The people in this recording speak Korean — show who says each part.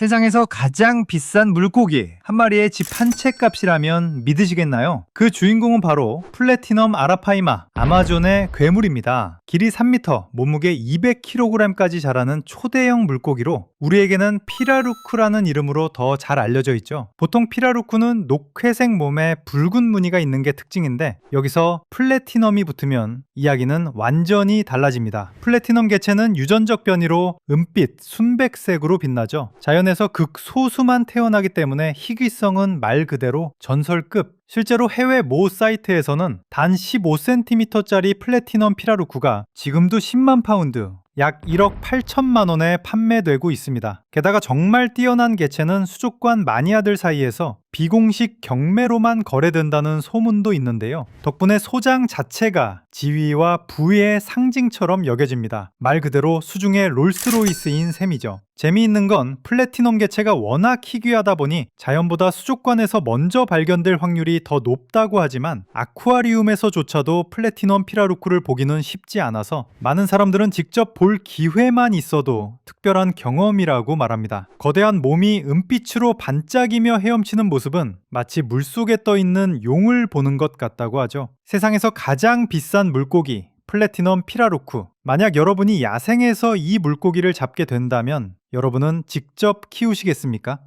Speaker 1: 세상에서 가장 비싼 물고기 한 마리의 집 한 채 값이라면 믿으시겠나요? 그 주인공은 바로 플래티넘 아라파이마 아마존의 괴물입니다. 길이 3m, 몸무게 200kg까지 자라는 초대형 물고기로 우리에게는 피라루크라는 이름으로 더 잘 알려져 있죠. 보통 피라루크는 녹회색 몸에 붉은 무늬가 있는 게 특징인데 여기서 플래티넘이 붙으면 이야기는 완전히 달라집니다. 플래티넘 개체는 유전적 변이로 은빛, 순백색으로 빛나죠. 자연 에서 극소수만 태어나기 때문에 희귀성은 말 그대로 전설급. 실제로 해외 모 사이트에서는 단 15cm짜리 플래티넘 피라루크가 지금도 10만 파운드, 약 1억 8천만 원에 판매되고 있습니다. 게다가 정말 뛰어난 개체는 수족관 마니아들 사이에서 비공식 경매로만 거래된다는 소문도 있는데요. 덕분에 소장 자체가 지위와 부의 상징처럼 여겨집니다. 말 그대로 수중의 롤스로이스인 셈이죠. 재미있는 건 플래티넘 개체가 워낙 희귀하다 보니 자연보다 수족관에서 먼저 발견될 확률이 더 높다고 하지만 아쿠아리움에서조차도 플래티넘 피라루크를 보기는 쉽지 않아서 많은 사람들은 직접 볼 기회만 있어도 특별한 경험이라고 말합니다. 거대한 몸이 은빛으로 반짝이며 헤엄치는 모습 은 마치 물속에 떠 있는 용을 보는 것 같다고 하죠. 세상에서 가장 비싼 물고기 플래티넘 피라루크. 만약 여러분이 야생에서 이 물고기를 잡게 된다면 여러분은 직접 키우시겠습니까?